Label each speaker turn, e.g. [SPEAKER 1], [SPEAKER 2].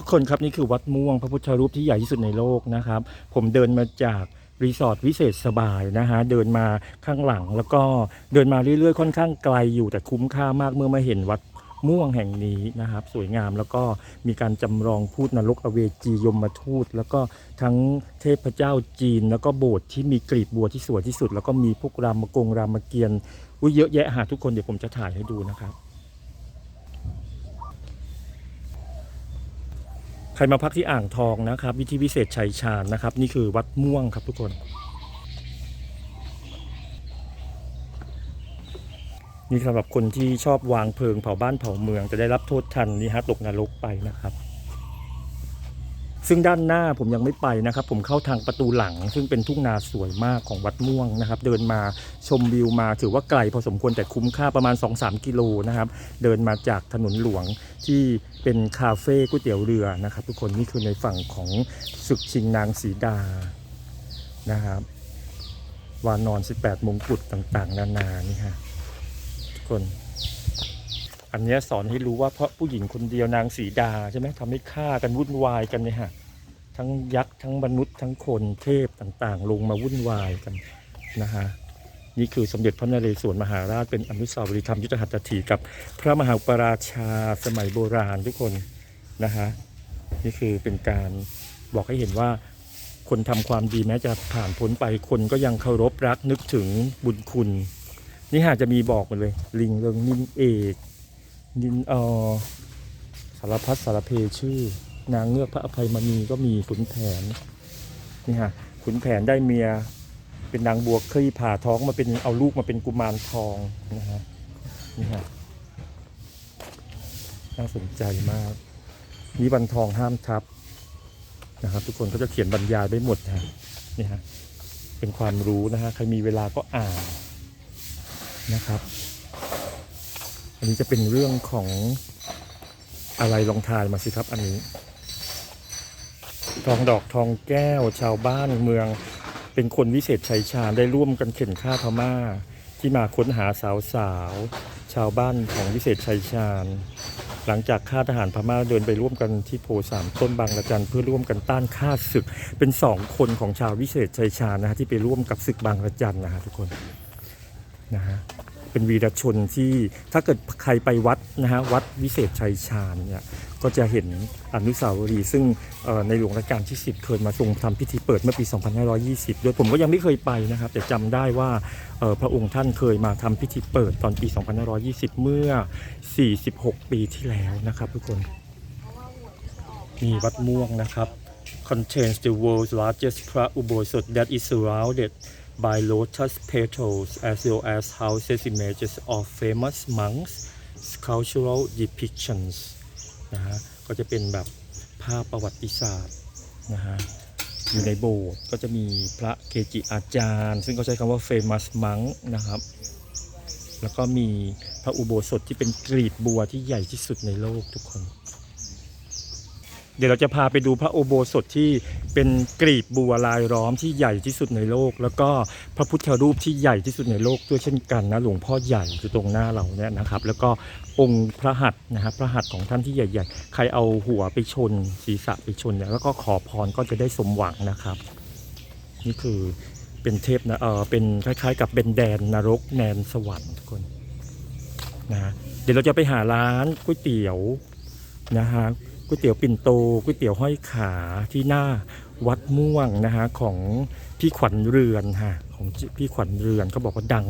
[SPEAKER 1] ทุกคนครับนี่คือวัดม่วงพระพุทธรูปที่ใหญ่ที่สุดในโลกนะครับ ผมเดินมาจากรีสอร์ทวิเศษสบายนะฮะเดินมาข้างหลังแล้วก็เดินมาเรื่อยๆ ค่อนข้างไกลอยู่แต่คุ้มค่ามากเมื่อมาเห็นวัดม่วงแห่งนี้นะครับ สวยงามแล้วก็มีการจำลองพูดนรกอเวจียมทูต แล้วก็ทั้งเทพเจ้าจีน แล้วก็โบสถ์ที่มีกลีบบัวที่สวยที่สุด แล้วก็มีพวกรามกงรามเกียรติ์อุ้ยเยอะแยะหาทุกคนเดี๋ยวผมจะถ่ายให้ดูนะครับ ใครมาพักที่อ่างทองนะครับ วิธีพิเศษชัยชาญนะครับ นี่คือวัดม่วงครับทุกคน นี่สำหรับคนที่ชอบวางเพลิงเผาบ้านเผาเมือง จะได้รับโทษทันนี่ฮะตกนรกไปนะครับ ซึ่งด้านหน้าผมยังไม่ไปนะครับ ผมเข้าทางประตูหลัง ซึ่งเป็นทุ่งนาสวยมากของวัดม่วงนะครับ เดินมาชมวิวมาถือว่าไกลพอสมควรแต่คุ้มค่าประมาณ 2-3 กิโลนะครับ เดินมาจากถนนหลวงที่เป็นคาเฟ่ก๋วยเตี๋ยวเรือนะครับ ทุกคนนี่คือในฝั่งของศึกชิงนางสีดานะครับวานอน 18 มงกุฎต่างๆ นานานี่ฮะทุกคน อันนี้สอนให้รู้ว่าเพราะผู้หญิงคนเดียวนางสีดาใช่ไหมทำให้ฆ่ากันวุ่นวายกันเนี่ยฮะทั้งยักษ์ทั้งมนุษย์ทั้งคนเทพต่างๆ ลงมาวุ่นวายกันนะฮะนี่คือสมเด็จพระนเรศวรมหาราชเป็นอนุสาวรีย์ธรรมยุทธหัตถีกับพระมหาปราชาสมัยโบราณทุกคนนะฮะนี่คือเป็นการบอกให้เห็นว่าคนทำความดีแม้จะผ่านพ้นไปคนก็ยังเคารพรักนึกถึงบุญคุณ นี่หากจะมีบอกหมดเลย ลิงเริงนินเอก นินเออสารพัดสารเพชื่อ นางเงือกพระอภัยมณีก็มีขุนแผนนี่ฮะขุนแผนได้เมียเป็นนางบวกเคยผ่าท้องมาเป็นเอาลูกมาเป็นกุมารทองนะฮะนี่ฮะน่าสนใจมากนี่บันทองห้ามทับนะครับ ทุกคนก็จะเขียนบรรยายไว้หมดฮะนี่ฮะเป็นความรู้นะฮะใครมีเวลาก็อ่านนะครับ อันนี้จะเป็นเรื่องของอะไรลองทายมาสิครับ อันนี้ ทองดอกทองแก้วชาวบ้านเมือง เป็นคนวิเศษชัยชาญได้ร่วมกันเข็นฆ่าพม่า ที่มาค้นหาสาวสาวชาวบ้านของวิเศษชัยชาญ หลังจากฆ่าทหารพม่าเดินไปร่วมกันที่โพสามต้นบางละจันเพื่อร่วมกันต้านฆ่าศึก เป็นสองคนของชาววิเศษชัยชาญนะฮะที่ไปร่วมกับศึกบางละจันนะฮะทุกคนนะฮะ เป็นวีรชนที่ถ้าเกิดใครไปวัดนะฮะวัดวิเศษชัยชาญเนี่ยก็จะเห็นอนุสาวรีย์ซึ่งในหลวงรัชกาลที่ 10 เคยมาทรงทำพิธีเปิดเมื่อปี 2520โดยผมก็ยังไม่เคยไปนะครับ แต่จำได้ว่าพระองค์ท่านเคยมาทำพิธีเปิดตอนปี 2520 เมื่อ 46 ปีที่แล้วนะครับทุกคนนี่วัดม่วงนะครับ contains the world's largest พระอุโบสถ that is surrounded by lotus petals as well as houses images of famous monks sculptural depictions นะฮะก็จะเป็นแบบภาพประวัติศาสตร์นะฮะอยู่ในโบสถ์ก็จะมีพระเกจิอาจารย์ ซึ่งเขาใช้คำว่า famous monk นะครับ แล้วก็มีพระอุโบสถที่เป็นกลีบบัวที่ใหญ่ที่สุดในโลกทุกคน เดี๋ยวเราจะพาไปดูพระอุโบสถที่เป็นกลีบบัวลายล้อมที่ใหญ่ที่สุดในโลก แล้วก็พระพุทธรูปที่ใหญ่ที่สุดในโลกด้วยเช่นกันนะหลวงพ่อใหญ่อยู่ตรงหน้าเราเนี่ยนะครับ แล้วก็องค์พระหัตถ์นะครับพระหัตถ์ของท่านที่ใหญ่ ๆ ใครเอาหัวไปชน ศีรษะไปชนเนี่ยแล้วก็ขอพรก็จะได้สมหวังนะครับ นี่คือเป็นเทพนะเออเป็นคล้ายๆ กับเป็นแดนนรกแดนสวรรค์ทุกคนนะเดี๋ยวเราจะไปหาร้านก๋วยเตี๋ยวนะฮะ ก๋วยเตี๋ยวปิ่นโตก๋วยเตี๋ยวห้อยขาที่หน้าวัดม่วงนะฮะของพี่ขวัญเรือนฮะของพี่ขวัญเรือนเขาบอกว่าดัง